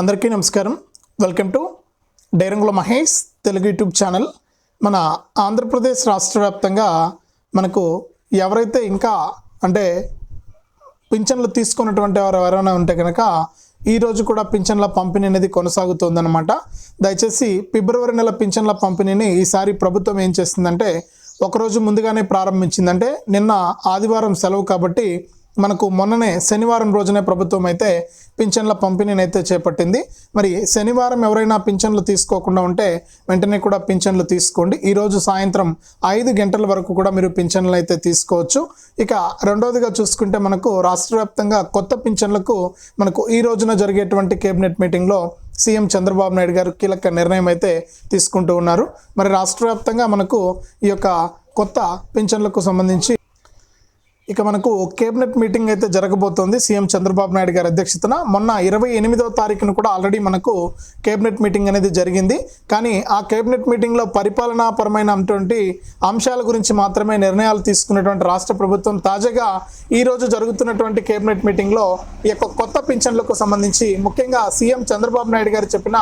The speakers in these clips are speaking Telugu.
అందరికీ నమస్కారం. వెల్కమ్ టు డైరంగుల మహేష్ తెలుగు యూట్యూబ్ ఛానల్. మన ఆంధ్రప్రదేశ్ రాష్ట్ర వ్యాప్తంగా మనకు ఎవరైతే ఇంకా అంటే పింఛన్లు తీసుకున్నటువంటి వారు ఎవరైనా ఉంటే కనుక ఈరోజు కూడా పింఛన్ల పంపిణీ అనేది కొనసాగుతుందన్నమాట. దయచేసి ఫిబ్రవరి నెల పింఛన్ల పంపిణీని ఈసారి ప్రభుత్వం ఏం చేస్తుందంటే ఒకరోజు ముందుగానే ప్రారంభించిందంటే నిన్న ఆదివారం సెలవు కాబట్టి మనకు మొన్ననే శనివారం రోజునే ప్రభుత్వం అయితే పింఛన్ల పంపిణీని అయితే చేపట్టింది. మరి శనివారం ఎవరైనా పింఛన్లు తీసుకోకుండా ఉంటే వెంటనే కూడా పింఛన్లు తీసుకోండి. ఈరోజు సాయంత్రం ఐదు గంటల వరకు కూడా మీరు పింఛన్లు అయితే తీసుకోవచ్చు. ఇక రెండవదిగా చూసుకుంటే మనకు రాష్ట్ర వ్యాప్తంగా కొత్త పింఛన్లకు మనకు ఈ రోజున జరిగేటువంటి కేబినెట్ మీటింగ్లో సీఎం చంద్రబాబు నాయుడు గారు కీలక నిర్ణయం అయితే తీసుకుంటూ ఉన్నారు. మరి రాష్ట్ర వ్యాప్తంగా మనకు ఈ యొక్క కొత్త పింఛన్లకు సంబంధించి ఇక మనకు కేబినెట్ మీటింగ్ అయితే జరగబోతోంది. సీఎం చంద్రబాబు నాయుడు గారి అధ్యక్షతన మొన్న ఇరవై ఎనిమిదవ తారీఖున కూడా ఆల్రెడీ మనకు కేబినెట్ మీటింగ్ అనేది జరిగింది. కానీ ఆ కేబినెట్ మీటింగ్లో పరిపాలనాపరమైనటువంటి అంశాల గురించి మాత్రమే నిర్ణయాలు తీసుకున్నటువంటి రాష్ట్ర ప్రభుత్వం తాజాగా ఈ రోజు జరుగుతున్నటువంటి కేబినెట్ మీటింగ్లో ఈ యొక్క కొత్త పింఛన్లకు సంబంధించి ముఖ్యంగా సీఎం చంద్రబాబు నాయుడు గారు చెప్పిన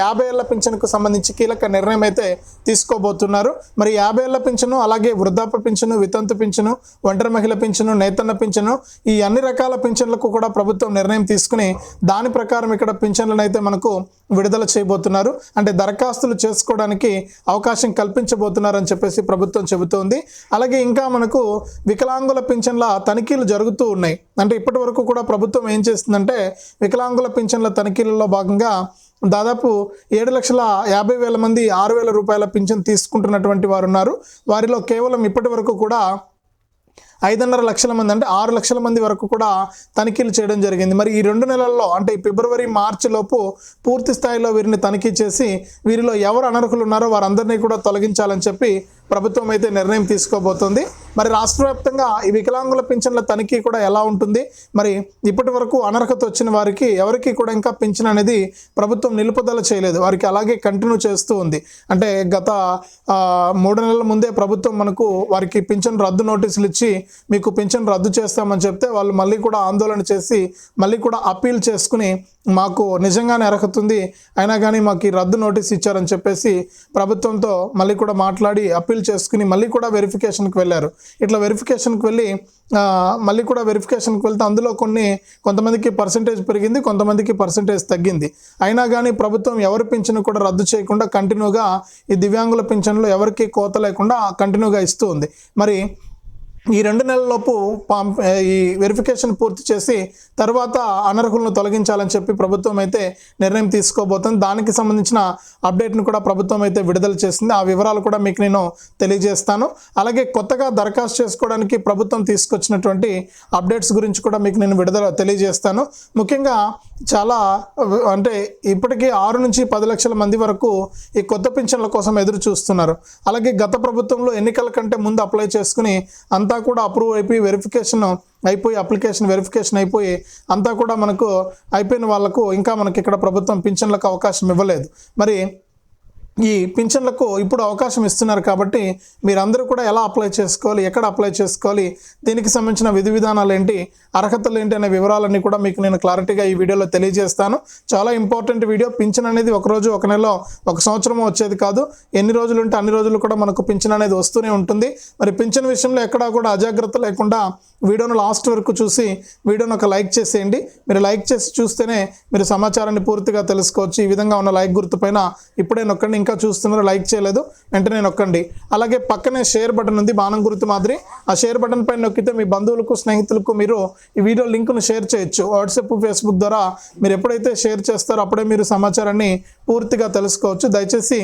యాభై ఏళ్ళ పింఛన్కు సంబంధించి కీలక నిర్ణయం అయితే తీసుకోబోతున్నారు. మరి యాభై ఏళ్ళ పింఛను అలాగే వృద్ధాప్య పింఛను వితంతు పింఛను ఒంటరి మహిళ పింఛను నేతన్న పింఛను ఈ అన్ని రకాల పింఛన్లకు కూడా ప్రభుత్వం నిర్ణయం తీసుకుని దాని ప్రకారం ఇక్కడ పింఛన్లను అయితే మనకు విడుదల చేయబోతున్నారు. అంటే దరఖాస్తులు చేసుకోవడానికి అవకాశం కల్పించబోతున్నారని చెప్పేసి ప్రభుత్వం చెబుతోంది. అలాగే ఇంకా మనకు వికలాంగుల పింఛన్ల తనిఖీలు జరుగుతూ ఉన్నాయి. అంటే ఇప్పటి వరకు కూడా ప్రభుత్వం ఏం చేస్తుందంటే వికలాంగుల పింఛన్ల తనిఖీలలో భాగంగా దాదాపు ఏడు లక్షల యాభై వేల మంది ఆరు వేల రూపాయల పింఛన్ తీసుకుంటున్నటువంటి వారు ఉన్నారు. వారిలో కేవలం ఇప్పటి వరకు కూడా ఐదున్నర లక్షల మంది అంటే ఆరు లక్షల మంది వరకు కూడా తనిఖీలు చేయడం జరిగింది. మరి ఈ రెండు నెలల్లో అంటే ఫిబ్రవరి మార్చి లోపు పూర్తి స్థాయిలో వీరిని తనిఖీ చేసి వీరిలో ఎవరు అనర్హులు ఉన్నారో వారందరినీ కూడా తొలగించాలని చెప్పి ప్రభుత్వం అయితే నిర్ణయం తీసుకోబోతోంది. మరి రాష్ట్ర వ్యాప్తంగా ఈ వికలాంగుల పింఛన్ల తనిఖీ కూడా ఎలా ఉంటుంది? మరి ఇప్పటి వరకు అనర్హత వచ్చిన వారికి ఎవరికి కూడా ఇంకా పింఛన్ అనేది ప్రభుత్వం నిలుపుదల చేయలేదు. వారికి అలాగే కంటిన్యూ చేస్తూ ఉంది. అంటే గత మూడు నెలల ముందే ప్రభుత్వం మనకు వారికి పింఛన్ రద్దు నోటీసులు ఇచ్చి మీకు పింఛన్ రద్దు చేస్తామని చెప్తే వాళ్ళు మళ్ళీ కూడా ఆందోళన చేసి మళ్ళీ కూడా అప్పీల్ చేసుకుని మాకు నిజంగానే అర్హత ఉంది. అయినా కానీ మాకు ఈ రద్దు నోటీస్ ఇచ్చారని చెప్పేసి ప్రభుత్వంతో మళ్ళీ కూడా మాట్లాడి అప్పీల్ చేసుకుని మళ్ళీ కూడా వెరిఫికేషన్కి వెళ్ళారు. ఇట్లా వెరిఫికేషన్కి వెళ్ళి మళ్ళీ కూడా వెరిఫికేషన్కి వెళ్తే అందులో కొన్ని కొంతమందికి పర్సంటేజ్ పెరిగింది కొంతమందికి పర్సంటేజ్ తగ్గింది. అయినా కానీ ప్రభుత్వం ఎవరి పింఛను కూడా రద్దు చేయకుండా కంటిన్యూగా ఈ దివ్యాంగుల పింఛన్లు ఎవరికి కోత లేకుండా కంటిన్యూగా ఇస్తూ ఉంది. మరి ఈ రెండు నెలలలోపు పాం- ఈ వెరిఫికేషన్ పూర్తి చేసి తర్వాత అనర్హులను తొలగించాలని చెప్పి ప్రభుత్వం అయితే నిర్ణయం తీసుకోబోతుంది. దానికి సంబంధించిన అప్డేట్ను కూడా ప్రభుత్వం అయితే విడుదల చేసింది. ఆ వివరాలు కూడా మీకు నేను తెలియజేస్తాను. అలాగే కొత్తగా దరఖాస్తు చేసుకోవడానికి ప్రభుత్వం తీసుకొచ్చినటువంటి అప్డేట్స్ గురించి కూడా మీకు నేను విడుదల తెలియజేస్తాను. ముఖ్యంగా చాలా అంటే ఇప్పటికీ ఆరు నుంచి పది లక్షల మంది వరకు ఈ కొత్త పింఛన్ల కోసం ఎదురు చూస్తున్నారు అలాగే గత ప్రభుత్వంలో ఎన్నికల కంటే ముందు అప్లై చేసుకుని అంతా కూడా అప్రూవ్ అయిపోయి వెరిఫికేషన్ అయిపోయి అప్లికేషన్ వెరిఫికేషన్ అయిపోయి అంతా కూడా మనకు అయిపోయిన వాళ్ళకు ఇంకా మనకి ఇక్కడ ప్రభుత్వం పింఛన్లకు అవకాశం ఇవ్వలేదు. మరి ఈ పింఛన్లకు ఇప్పుడు అవకాశం ఇస్తున్నారు కాబట్టి మీరందరూ కూడా ఎలా అప్లై చేసుకోవాలి ఎక్కడ అప్లై చేసుకోవాలి దీనికి సంబంధించిన విధి విధానాలు ఏంటి అర్హతలు ఏంటి అనే వివరాలన్నీ కూడా మీకు నేను క్లారిటీగా ఈ వీడియోలో తెలియజేస్తాను. చాలా ఇంపార్టెంట్ వీడియో. పింఛన్ అనేది ఒక రోజు ఒక నెల ఒక సంవత్సరం వచ్చేది కాదు. ఎన్ని రోజులు ఉంటే అన్ని రోజులు కూడా మనకు పింఛన్ అనేది వస్తూనే ఉంటుంది. మరి పింఛన్ విషయంలో ఎక్కడా కూడా అజాగ్రత్త లేకుండా వీడియోను లాస్ట్ వరకు చూసి వీడియోను ఒక లైక్ చేసేయండి. మీరు లైక్ చేసి చూస్తేనే మీరు సమాచారాన్ని పూర్తిగా తెలుసుకోవచ్చు. ఈ విధంగా ఉన్న లైక్ గుర్తుపైన ఇప్పుడే నొక్కండి. ఇంకా చూస్తున్నారు లైక్ చేయలేదు వెంటనే నొక్కండి. అలాగే పక్కనే షేర్ బటన్ ఉంది బాణం గుర్తు మాదిరి. ఆ షేర్ బటన్ పైన నొక్కితే మీ బంధువులకు స్నేహితులకు మీరు ఈ వీడియో లింక్ను షేర్ చేయొచ్చు. వాట్సాప్ ఫేస్బుక్ ద్వారా మీరు ఎప్పుడైతే షేర్ చేస్తారో అప్పుడే మీరు సమాచారాన్ని పూర్తిగా తెలుసుకోవచ్చు. దయచేసి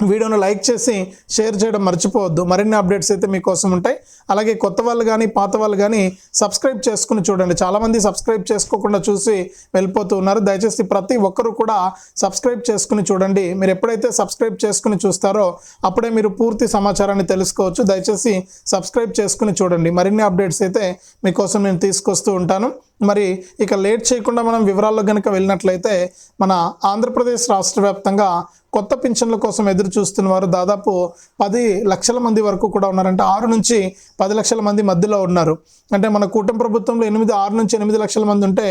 వీడియోను లైక్ చేసి షేర్ చేయడం మర్చిపోవద్దు. మరిన్ని అప్డేట్స్ అయితే మీకోసం ఉంటాయి. అలాగే కొత్త వాళ్ళు కానీ పాత వాళ్ళు కానీ సబ్స్క్రైబ్ చేసుకుని చూడండి. చాలామంది సబ్స్క్రైబ్ చేసుకోకుండా చూసి వెళ్ళిపోతూ ఉన్నారు. దయచేసి ప్రతి ఒక్కరూ కూడా సబ్స్క్రైబ్ చేసుకుని చూడండి. మీరు ఎప్పుడైతే సబ్స్క్రైబ్ చేసుకుని చూస్తారో అప్పుడే మీరు పూర్తి సమాచారాన్ని తెలుసుకోవచ్చు. దయచేసి సబ్స్క్రైబ్ చేసుకుని చూడండి. మరిన్ని అప్డేట్స్ అయితే మీకోసం నేను తీసుకొస్తూ ఉంటాను. మరి ఇక లేట్ చేయకుండా మనం వివరాల్లో కనుక వెళ్ళినట్లయితే మన ఆంధ్రప్రదేశ్ రాష్ట్ర వ్యాప్తంగా కొత్త పింఛన్ల కోసం ఎదురు చూస్తున్న వారు దాదాపు పది లక్షల మంది వరకు కూడా ఉన్నారంటే ఆరు నుంచి పది లక్షల మంది మధ్యలో ఉన్నారు. అంటే మన కూటమి ప్రభుత్వంలో ఎనిమిది ఆరు నుంచి ఎనిమిది లక్షల మంది ఉంటే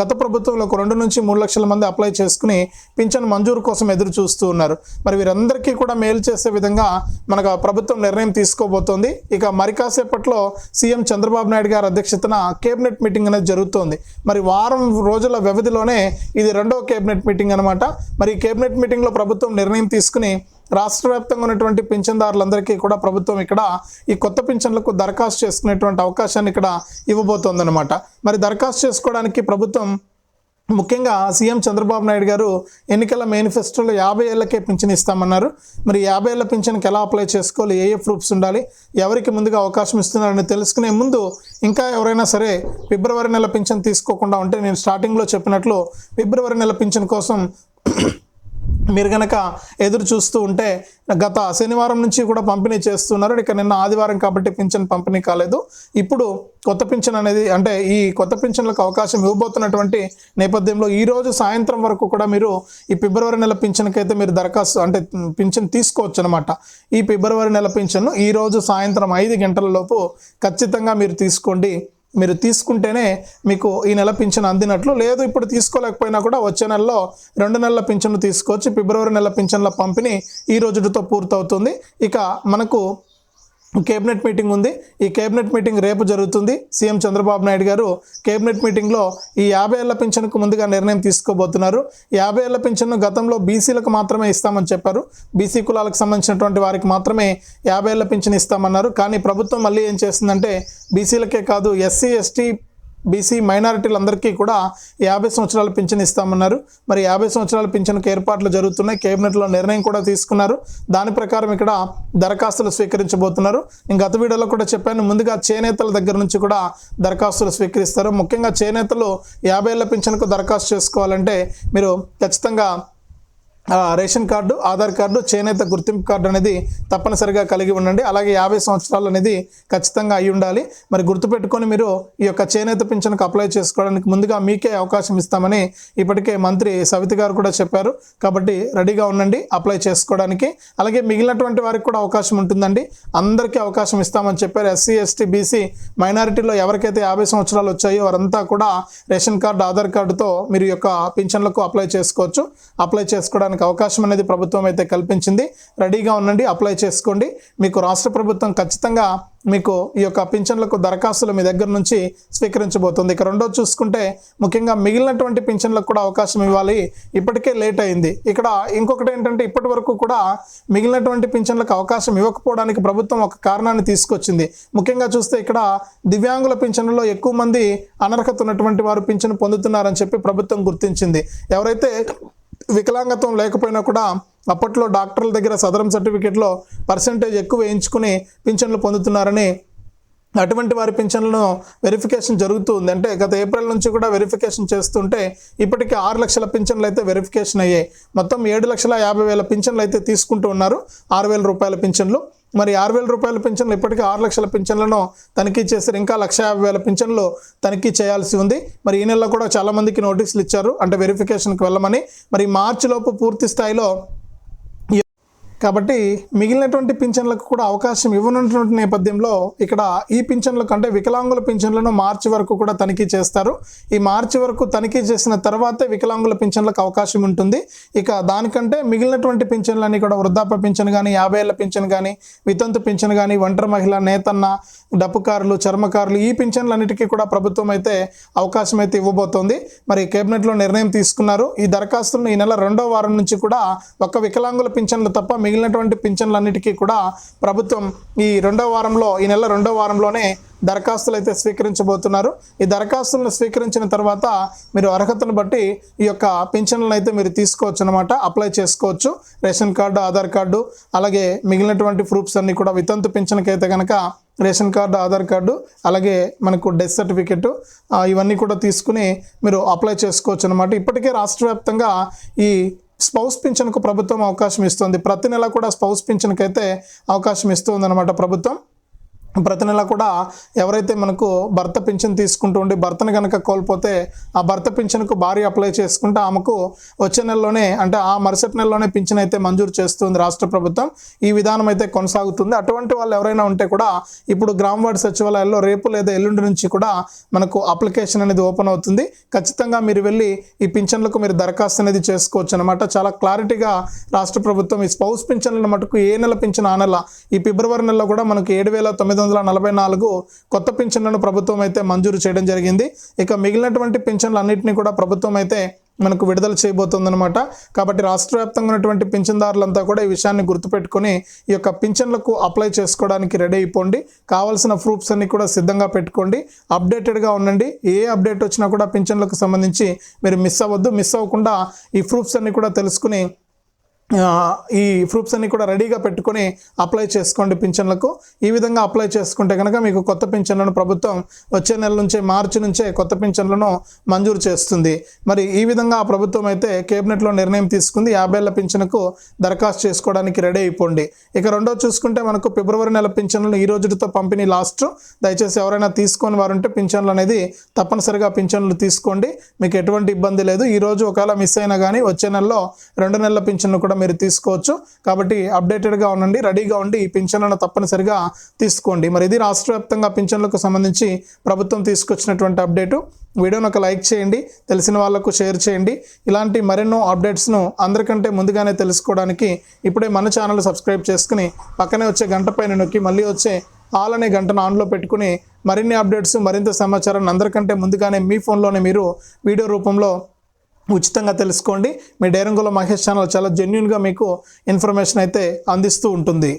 గత ప్రభుత్వంలో ఒక రెండు నుంచి మూడు లక్షల మంది అప్లై చేసుకుని పింఛన్ మంజూరు కోసం ఎదురు చూస్తూ ఉన్నారు. మరి వీరందరికీ కూడా మేలు చేసే విధంగా మనకు ప్రభుత్వం నిర్ణయం తీసుకోబోతోంది. ఇక మరి కాసేపట్లో సీఎం చంద్రబాబు నాయుడు గారి అధ్యక్షతన కేబినెట్ మీటింగ్ అనేది జరుగుతోంది. మరి వారం రోజుల వ్యవధిలోనే ఇది రెండవ కేబినెట్ మీటింగ్ అనమాట మరి కేబినెట్ మీటింగ్లో ప్రభుత్వం ప్రభుత్వం నిర్ణయం తీసుకుని రాష్ట్ర వ్యాప్తంగా ఉన్నటువంటి పింఛన్దారులందరికీ కూడా ప్రభుత్వం ఇక్కడ ఈ కొత్త పింఛన్లకు దరఖాస్తు చేసుకునేటువంటి అవకాశాన్ని ఇక్కడ ఇవ్వబోతోందన్నమాట. మరి దరఖాస్తు చేసుకోవడానికి ప్రభుత్వం ముఖ్యంగా సీఎం చంద్రబాబు నాయుడు గారు ఎన్నికల మేనిఫెస్టోలో యాభై ఏళ్ళకే పింఛన్ ఇస్తామన్నారు. మరి యాభై ఏళ్ళ పింఛన్కి ఎలా అప్లై చేసుకోవాలి? ఏ ఏ ప్రూఫ్స్ ఉండాలి? ఎవరికి ముందుగా అవకాశం ఇస్తున్నారని తెలుసుకునే ముందు ఇంకా ఎవరైనా సరే ఫిబ్రవరి నెల పింఛన్ తీసుకోకుండా ఉంటే నేను స్టార్టింగ్లో చెప్పినట్లు ఫిబ్రవరి నెల పింఛన్ కోసం మీరు కనుక ఎదురు చూస్తూ ఉంటే గత శనివారం నుంచి కూడా పంపిణీ చేస్తున్నారు. ఇక నిన్న ఆదివారం కాబట్టి పింఛన్ పంపిణీ కాలేదు. ఇప్పుడు కొత్త పింఛన్ అనేది అంటే ఈ కొత్త పింఛన్లకు అవకాశం ఇవ్వబోతున్నటువంటి నేపథ్యంలో ఈ రోజు సాయంత్రం వరకు కూడా మీరు ఈ ఫిబ్రవరి నెల పింఛన్కి అయితే మీరు దరఖాస్తు అంటే పింఛన్ తీసుకోవచ్చు అనమాట ఈ ఫిబ్రవరి నెల పింఛన్ను ఈ రోజు సాయంత్రం ఐదు గంటల లోపు ఖచ్చితంగా మీరు తీసుకోండి. మీరు తీసుకుంటేనే మీకు ఈ నెల పింఛను అందినట్లు. లేదు ఇప్పుడు తీసుకోలేకపోయినా కూడా వచ్చే నెలలో రెండు నెలల పింఛను తీసుకోవచ్చు. ఫిబ్రవరి నెల పింఛన్ల పంపిణీ ఈ రోజుతో పూర్తవుతుంది. ఇక మనకు కేబినెట్ మీటింగ్ ఉంది. ఈ కేబినెట్ మీటింగ్ రేపు జరుగుతుంది. సీఎం చంద్రబాబు నాయుడు గారు కేబినెట్ మీటింగ్లో ఈ యాభై ఏళ్ళ పింఛన్కు ముందుగా నిర్ణయం తీసుకోబోతున్నారు. యాభై ఏళ్ళ పింఛన్ను గతంలో బీసీలకు మాత్రమే ఇస్తామని చెప్పారు. బీసీ కులాలకు సంబంధించినటువంటి వారికి మాత్రమే యాభై ఏళ్ళ పింఛన్ ఇస్తామన్నారు. కానీ ప్రభుత్వం మళ్ళీ ఏం చేస్తుందంటే బీసీలకే కాదు ఎస్సీ ఎస్టీ బీసీ మైనారిటీలందరికీ కూడా యాభై సంవత్సరాల పింఛన్ ఇస్తామన్నారు. మరి యాభై సంవత్సరాల పింఛన్కి ఏర్పాట్లు జరుగుతున్నాయి. కేబినెట్లో నిర్ణయం కూడా తీసుకున్నారు. దాని ప్రకారం ఇక్కడ దరఖాస్తులు స్వీకరించబోతున్నారు. నేను గత వీడియోలో కూడా చెప్పాను. ముందుగా చేనేతల దగ్గర నుంచి కూడా దరఖాస్తులు స్వీకరిస్తారు. ముఖ్యంగా చేనేతలు యాభై ఏళ్ళ పింఛన్కు దరఖాస్తు చేసుకోవాలంటే మీరు ఖచ్చితంగా రేషన్ కార్డు ఆధార్ కార్డు చేనేత గుర్తింపు కార్డు అనేది తప్పనిసరిగా కలిగి ఉండండి. అలాగే యాభై సంవత్సరాలు అనేది ఖచ్చితంగా అయి ఉండాలి. మరి గుర్తుపెట్టుకొని మీరు ఈ యొక్క చేనేత పింఛన్కు అప్లై చేసుకోవడానికి ముందుగా మీకే అవకాశం ఇస్తామని ఇప్పటికే మంత్రి సవితి గారు కూడా చెప్పారు. కాబట్టి రెడీగా ఉండండి అప్లై చేసుకోవడానికి. అలాగే మిగిలినటువంటి వారికి కూడా అవకాశం ఉంటుందండి. అందరికీ అవకాశం ఇస్తామని చెప్పారు. ఎస్సీ ఎస్టీ బీసీ మైనారిటీలో ఎవరికైతే యాభై సంవత్సరాలు వచ్చాయో వారంతా కూడా రేషన్ కార్డు ఆధార్ కార్డుతో మీరు యొక్క పింఛన్లకు అప్లై చేసుకోవచ్చు. అప్లై చేసుకోవడానికి అవకాశం అనేది ప్రభుత్వం అయితే కల్పించింది. రెడీగా ఉండండి అప్లై చేసుకోండి. మీకు రాష్ట్ర ప్రభుత్వం ఖచ్చితంగా మీకు ఈ యొక్క పింఛన్లకు దరఖాస్తులు మీ దగ్గర నుంచి స్వీకరించబోతుంది. ఇక రెండో చూసుకుంటే ముఖ్యంగా మిగిలినటువంటి పింఛన్లకు కూడా అవకాశం ఇవ్వాలి. ఇప్పటికే లేట్ అయింది. ఇక్కడ ఇంకొకటి ఏంటంటే ఇప్పటి వరకు కూడా మిగిలినటువంటి పింఛన్లకు అవకాశం ఇవ్వకపోవడానికి ప్రభుత్వం ఒక కారణాన్ని తీసుకొచ్చింది. ముఖ్యంగా చూస్తే ఇక్కడ దివ్యాంగుల పింఛన్లలో ఎక్కువ మంది అనర్హత ఉన్నటువంటి వారు పింఛను పొందుతున్నారని చెప్పి ప్రభుత్వం గుర్తించింది. ఎవరైతే వికలాంగత్వం లేకపోయినా కూడా అప్పట్లో డాక్టర్ల దగ్గర సదరం సర్టిఫికేట్లో పర్సంటేజ్ ఎక్కువ వేయించుకుని పింఛన్లు పొందుతున్నారని అటువంటి వారి పింఛన్లను వెరిఫికేషన్ జరుగుతుంది. అంటే గత ఏప్రిల్ నుంచి కూడా వెరిఫికేషన్ చేస్తుంటే ఇప్పటికే ఆరు లక్షల పింఛన్లు అయితే వెరిఫికేషన్ అయ్యాయి. మొత్తం ఏడు లక్షల యాభై వేల పింఛన్లు అయితే తీసుకుంటూ ఉన్నారు. ఆరు వేల రూపాయల పింఛన్లు. మరి ఆరు వేల రూపాయల పింఛన్లు ఇప్పటికీ ఆరు లక్షల పింఛన్లను తనిఖీ చేశారు. ఇంకా లక్ష యాభై వేల పింఛన్లు తనిఖీ చేయాల్సి ఉంది. మరి ఈ నెలలో కూడా చాలా మందికి నోటీసులు ఇచ్చారు. అంటే వెరిఫికేషన్కి వెళ్ళమని. మరి మార్చి లోపు పూర్తి స్థాయిలో కాబట్టి మిగిలినటువంటి పింఛన్లకు కూడా అవకాశం ఇవ్వనున్నటువంటి నేపథ్యంలో ఇక్కడ ఈ పింఛన్లకు కంటే వికలాంగుల పింఛన్లను మార్చి వరకు కూడా తనిఖీ చేస్తారు. ఈ మార్చి వరకు తనిఖీ చేసిన తర్వాతే వికలాంగుల పింఛన్లకు అవకాశం ఉంటుంది. ఇక దానికంటే మిగిలినటువంటి పింఛన్లన్నీ కూడా వృద్ధాప్య పింఛన్ కానీ యాభై ఏళ్ళ పింఛన్ కానీ వితంతు పింఛన్ కానీ ఒంటరి మహిళ నేతన్న డప్పుకారులు చర్మకారులు ఈ పింఛన్లన్నిటికీ కూడా ప్రభుత్వం అయితే అవకాశం అయితే ఇవ్వబోతోంది. మరి కేబినెట్లో నిర్ణయం తీసుకున్నారు. ఈ దరఖాస్తులను ఈ నెల రెండో వారం నుంచి కూడా ఒక్క వికలాంగుల పింఛన్లు తప్ప మిగిలినటువంటి పింఛన్లన్నిటికీ కూడా ప్రభుత్వం ఈ రెండో వారంలో ఈ నెల రెండో వారంలోనే దరఖాస్తులు అయితే స్వీకరించబోతున్నారు. ఈ దరఖాస్తులను స్వీకరించిన తర్వాత మీరు అర్హతను బట్టి ఈ యొక్క పింఛన్లను అయితే మీరు తీసుకోవచ్చు అనమాట అప్లై చేసుకోవచ్చు. రేషన్ కార్డు ఆధార్ కార్డు అలాగే మిగిలినటువంటి ప్రూఫ్స్ అన్నీ కూడా వితంతు పింఛన్కి అయితే కనుక రేషన్ కార్డు ఆధార్ కార్డు అలాగే మనకు డెత్ సర్టిఫికెట్ ఇవన్నీ కూడా తీసుకుని మీరు అప్లై చేసుకోవచ్చు అనమాట ఇప్పటికే రాష్ట్ర వ్యాప్తంగా ఈ స్పౌస్ పింఛన్కు ప్రభుత్వం అవకాశం ఇస్తుంది. ప్రతి నెల కూడా స్పౌస్ పింఛన్కి అయితే అవకాశం ఇస్తుంది అనమాట ప్రభుత్వం. ప్రతి నెల కూడా ఎవరైతే మనకు భర్త పింఛన్ తీసుకుంటూ ఉండి భర్తను కనుక కోల్పోతే ఆ భర్త పింఛన్కు భార్య అప్లై చేసుకుంటే ఆమెకు వచ్చే నెలలోనే అంటే ఆ మరుసటి నెలలోనే పింఛన్ అయితే మంజూరు చేస్తుంది రాష్ట్ర ప్రభుత్వం. ఈ విధానం అయితే కొనసాగుతుంది. అటువంటి వాళ్ళు ఎవరైనా ఉంటే కూడా ఇప్పుడు గ్రామ వార్డు సచివాలయాల్లో రేపు లేదా ఎల్లుండి నుంచి కూడా మనకు అప్లికేషన్ అనేది ఓపెన్ అవుతుంది. ఖచ్చితంగా మీరు వెళ్ళి ఈ పింఛన్లకు మీరు దరఖాస్తు అనేది చేసుకోవచ్చు అనమాట చాలా క్లారిటీగా రాష్ట్ర ప్రభుత్వం ఈ స్పౌస్ పింఛన్లను మటుకు ఏ నెల పింఛన్ ఆ నెల ఈ ఫిబ్రవరి నెలలో కూడా మనకు ఏడు వేల తొమ్మిది వందల నలభై నాలుగు కొత్త పింఛన్లను ప్రభుత్వం అయితే మంజూరు చేయడం జరిగింది. ఇక మిగిలినటువంటి పింఛన్లు అన్నింటినీ కూడా ప్రభుత్వం అయితే మనకు విడుదల చేయబోతుందన్నమాట. కాబట్టి రాష్ట్ర వ్యాప్తంగా ఉన్నటువంటి పింఛన్దారులంతా కూడా ఈ విషయాన్ని గుర్తుపెట్టుకొని ఈ యొక్క పింఛన్లకు అప్లై చేసుకోవడానికి రెడీ అయిపోండి. కావాల్సిన ప్రూఫ్స్ అన్ని కూడా సిద్ధంగా పెట్టుకోండి. అప్డేటెడ్గా ఉండండి. ఏ అప్డేట్ వచ్చినా కూడా పింఛన్లకు సంబంధించి మీరు మిస్ అవ్వద్దు. మిస్ అవ్వకుండా ఈ ప్రూఫ్స్ అన్ని కూడా తెలుసుకుని ఈ ప్రూఫ్స్ అన్ని కూడా రెడీగా పెట్టుకొని అప్లై చేసుకోండి పింఛన్లకు. ఈ విధంగా అప్లై చేసుకుంటే కనుక మీకు కొత్త పింఛన్లను ప్రభుత్వం వచ్చే నెల నుంచే మార్చి నుంచే కొత్త పింఛన్లను మంజూరు చేస్తుంది. మరి ఈ విధంగా ఆ ప్రభుత్వం అయితే కేబినెట్లో నిర్ణయం తీసుకుంది. యాభైల పింఛన్కు దరఖాస్తు చేసుకోవడానికి రెడీ అయిపోండి. ఇక రెండో చూసుకుంటే మనకు ఫిబ్రవరి నెల పింఛన్లను ఈ రోజుతో పంపిణీ లాస్ట్ దయచేసి ఎవరైనా తీసుకొని వారుంటే పింఛన్లు అనేది తప్పనిసరిగా పింఛన్లు తీసుకోండి. మీకు ఎటువంటి ఇబ్బంది లేదు. ఈ రోజు ఒకవేళ మిస్ అయినా కానీ వచ్చే నెలలో రెండు నెలల పింఛన్ను కూడా మీరు తీసుకోవచ్చు. కాబట్టి అప్డేటెడ్గా ఉండండి రెడీగా ఉండి ఈ పింఛన్లను తప్పనిసరిగా తీసుకోండి. మరి ఇది రాష్ట్ర వ్యాప్తంగా పింఛన్లకు సంబంధించి ప్రభుత్వం తీసుకొచ్చినటువంటి అప్డేటు వీడియోను ఒక లైక్ చేయండి తెలిసిన వాళ్ళకు షేర్ చేయండి. ఇలాంటి మరెన్నో అప్డేట్స్ను అందరికంటే ముందుగానే తెలుసుకోవడానికి ఇప్పుడే మన ఛానల్ సబ్స్క్రైబ్ చేసుకుని పక్కనే వచ్చే గంట పైన నొక్కి మళ్ళీ వచ్చే ఆల్ అనే గంటను ఆన్లో పెట్టుకుని మరిన్ని అప్డేట్స్ మరింత సమాచారాన్ని అందరికంటే ముందుగానే మీ ఫోన్లోనే మీరు వీడియో రూపంలో ఉచితంగా తెలుసుకోండి. మీ డేరంగుల మహేష్ ఛానల్ చాలా జెన్యున్గా మీకు ఇన్ఫర్మేషన్ అయితే అందిస్తూ ఉంటుంది.